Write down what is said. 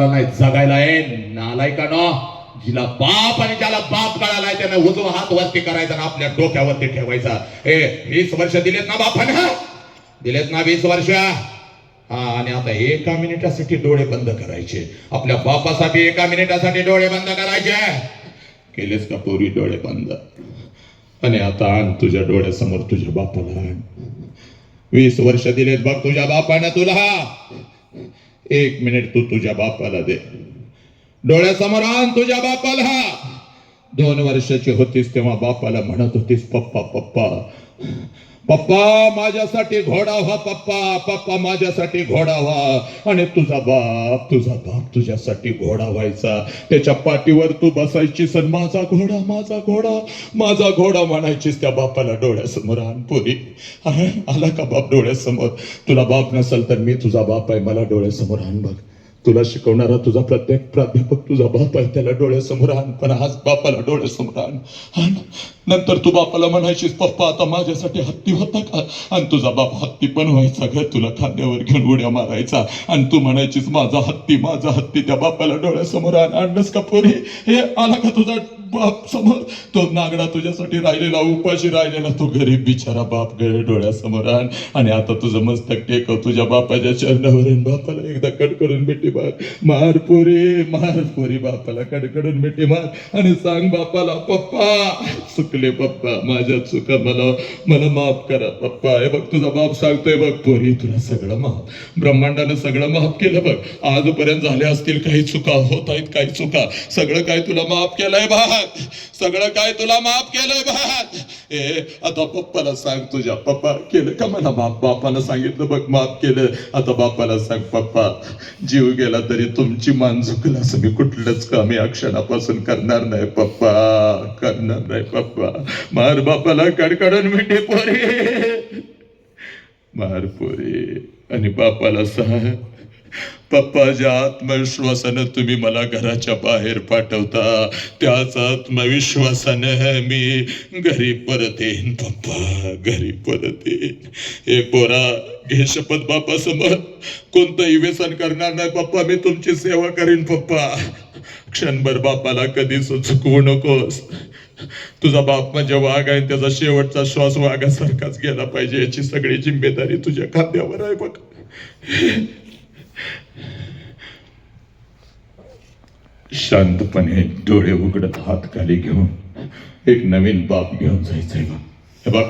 नाही जगायला आहे नालाय का न? जिला बाप आणि ज्याला बाप कळालाय त्याने उजवा हात वरती करायचा ना आपल्या डोक्यावरती ठेवायचा. हे वीस वर्ष दिलेत ना बापानं? दिलेत ना वीस वर्ष? हा आणि आता एका मिनिटासाठी डोळे बंद करायचे. आपल्या बापासाठी एका मिनिटासाठी डोळे बंद करायचे. केलेस का पूर्वी डोळे बंद? आणि आता आण तुझ्या डोळ्यासमोर तुझ्या बापाला आण. वीस वर्ष दिलेत बघ तुझ्या बापानं तुला. एक मिनिट तू तुझ्या बापाला दे. डोळ्यासमोर आण तुझ्या बापाला. दोन वर्षाची होतीस तेव्हा बापाला म्हणत होतीस पप्पा पप्पा पप्पा माझ्यासाठी घोडा व्हा पप्पा पप्पा माझ्यासाठी घोडा व्हा. आणि तुझा बाप तुझा बाप तुझ्यासाठी घोडा व्हायचा. त्याच्या पाठीवर तू बसायचीस माझा घोडा माझा घोडा माझा घोडा म्हणायचीस त्या बापाला डोळ्यासमोर आणपुरी आला का बाप डोळ्यासमोर? तुला बाप नसेल तर मी तुझा बाप आहे मला डोळ्यासमोर आण बघ. तुला शिकवणारा तुझा प्रत्येक प्राध्यापक तुझा बाप आहे त्याला डोळ्यासमोर आण. पण आज बापाला डोळ्यासमोर आण. आण. नंतर तू बापाला म्हणायचीस पप्पा आता माझ्यासाठी हत्ती होता का? आणि तुझा बाप हत्ती पण व्हायचा ग. तुला खांद्यावर घेऊन उड्या मारायचा. आणि तू म्हणायचीस माझा हत्ती माझा हत्ती त्या बापाला डोळ्यासमोर आण आणलंस का पोरी? हे आला का तुझा बाप समोर? तो नागडा तुझ्यासाठी राहिलेला उपाशी राहिलेला तो गरीब बिचारा बाप गळे डोळ्यासमोर आण. आणि आता तुझं मस्तक टेक तुझ्या बापाच्या चरणावर बापाला एकदा कडकडून मिठी मार. मार पोरी मार पोरी बापाला कडकडून मिठी मार. आणि सांग बापाला पप्पा चुकले पप्पा माझ्या चुका मला मला माफ करा पप्पा. हे बघ तुझा बाप सांगतोय बघ. पोरी तुला सगळं माफ. ब्रह्मांडानं सगळं माफ केलं बघ. आजपर्यंत झाल्या असतील काही चुका होत आहेत काही चुका. सगळं काय तुला माफ केलंय भात सगळं काय तुला माफ केलंय भात ए आता पप्पाला सांग तुझ्या. पप्पा केलं का मला माफ? बापानं सांगितलं बघ माफ केलं. आता बापाला सांग पप्पा जीव गेला तरी तुमची मान झुकल असं मी कुठलंच कमी या क्षणापासून करणार नाही पप्पा. करणार नाही पप्पा. मार बापाला कडकडून मिठी पोरे. मार पोरे. आणि बापाला सांग पप्पाच्या आत्मविश्वासानं तुम्ही मला घराच्या बाहेर पाठवता त्याच आत्मविश्वासानं मी घरी परत येईन पप्पा घरी परत येईन. हे पोरा घे शपथ बापा समोर कोणतंही व्यसन करणार नाही पप्पा मी तुमची सेवा करीन पप्पा क्षणभर बापाला कधीच चुकवू नकोस. तुझा बाप म्हणजे वाघ आहे त्याचा शेवटचा श्वास वाघासारखाच गेला पाहिजे. याची सगळी जिम्मेदारी तुझ्या खांद्यावर आहे बघ. शांतपणे डोळे उघडत हात खाली घेऊन एक नवीन बाप घेऊन जायचंय बघ. हे बघ.